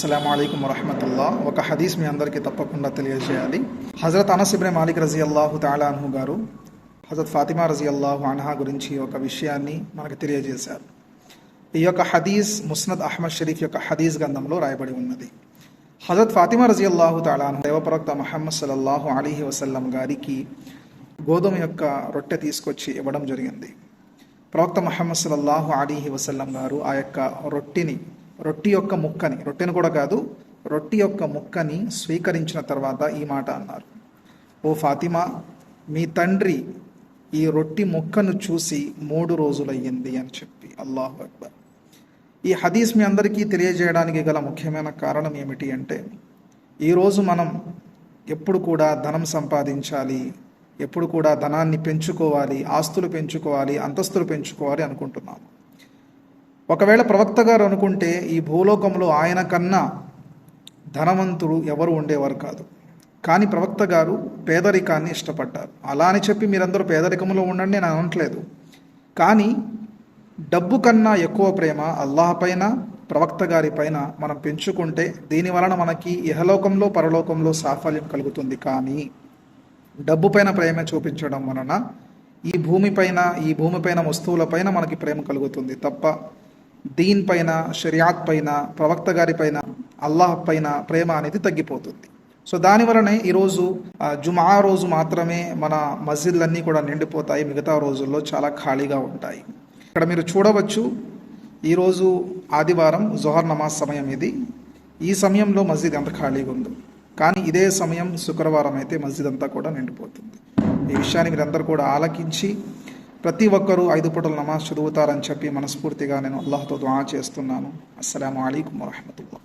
అస్సలం అయికం వరహమతుల్లా ఒక హదీస్ మీ అందరికీ తప్పకుండా తెలియజేయాలి. హజరత్ అనస్ మాలిక్ రజీ అల్లాహు తాలాన్హు గారు హజరత్ ఫాతిమా రజీ అల్లాహు అన్హా గురించి ఒక విషయాన్ని మనకు తెలియజేశారు. ఈ యొక్క హదీస్ ముస్నద్ అహ్మద్ షరీఫ్ యొక్క హదీస్ గ్రంథంలో రాయబడి ఉన్నది. హజరత్ ఫాతిమా రజీ అల్లాహు తాలాన్హు దేవప్రవక్త మహమ్మద్ సల్లల్లాహు అలీహి వసల్లం గారికి గోధుమ యొక్క రొట్టె తీసుకొచ్చి ఇవ్వడం జరిగింది. ప్రవక్త మహమ్మద్ సల్లల్లాహు అలీహి వసల్లం గారు ఆ యొక్క రొట్టెని రొట్టి యొక్క ముక్కని రొట్టెను కూడా కాదు రొట్టి యొక్క ముక్కని స్వీకరించిన తర్వాత ఈ మాట అన్నారు. ఓ ఫాతిమా మీ తండ్రి ఈ రొట్టి ముక్కను చూసి మూడు రోజులయ్యింది అని చెప్పి అల్లాహు అక్బర్. ఈ హదీస్ మీ అందరికీ తెలియజేయడానికి గల ముఖ్యమైన కారణం ఏమిటి అంటే ఈరోజు మనం ఎప్పుడు కూడా ధనం సంపాదించాలి ఎప్పుడు కూడా ధనాన్ని పెంచుకోవాలి ఆస్తులు పెంచుకోవాలి అంతస్తులు పెంచుకోవాలి అనుకుంటున్నాము. ఒకవేళ ప్రవక్త గారు అనుకుంటే ఈ భూలోకంలో ఆయన కన్నా ధనవంతుడు ఎవరు ఉండేవారు కాదు. కానీ ప్రవక్త గారు పేదరికాన్ని ఇష్టపడ్డారు. అలా అని చెప్పి మీరందరూ పేదరికంలో ఉండండి నేను అనట్లేదు. కానీ డబ్బు కన్నా ఎక్కువ ప్రేమ అల్లాహ్ పైన ప్రవక్త గారి పైన మనం పెంచుకుంటే దీని వలన మనకి ఇహలోకంలో పరలోకంలో సాఫల్యం కలుగుతుంది. కానీ డబ్బు పైన ప్రేమ చూపించడం వలన ఈ భూమిపైన ఈ భూమిపైన వస్తువులపైన మనకి ప్రేమ కలుగుతుంది తప్ప దీనిపైన షరియాత్ పైన ప్రవక్త గారి పైన అల్లాహ్ పైన ప్రేమ అనేది తగ్గిపోతుంది. సో దానివలనే ఈరోజు జుమా రోజు మాత్రమే మన మస్జిద్లన్నీ కూడా నిండిపోతాయి. మిగతా రోజుల్లో చాలా ఖాళీగా ఉంటాయి. ఇక్కడ మీరు చూడవచ్చు ఈరోజు ఆదివారం జొహర్ నమాజ్ సమయం ఇది. ఈ సమయంలో మస్జిద్ ఎంత ఖాళీగా ఉందో. కానీ ఇదే సమయం శుక్రవారం అయితే మస్జిద్ అంతా కూడా నిండిపోతుంది. ఈ విషయాన్ని మీరందరూ కూడా ఆలకించి ప్రతి ఒక్కరూ ఐదు పూటల నమాజ్ చదువుతారని చెప్పి మనస్ఫూర్తిగా నేను అల్లాహతో దుఆ చేస్తున్నాను. అస్సలం అయికం వరహమతుల్లా.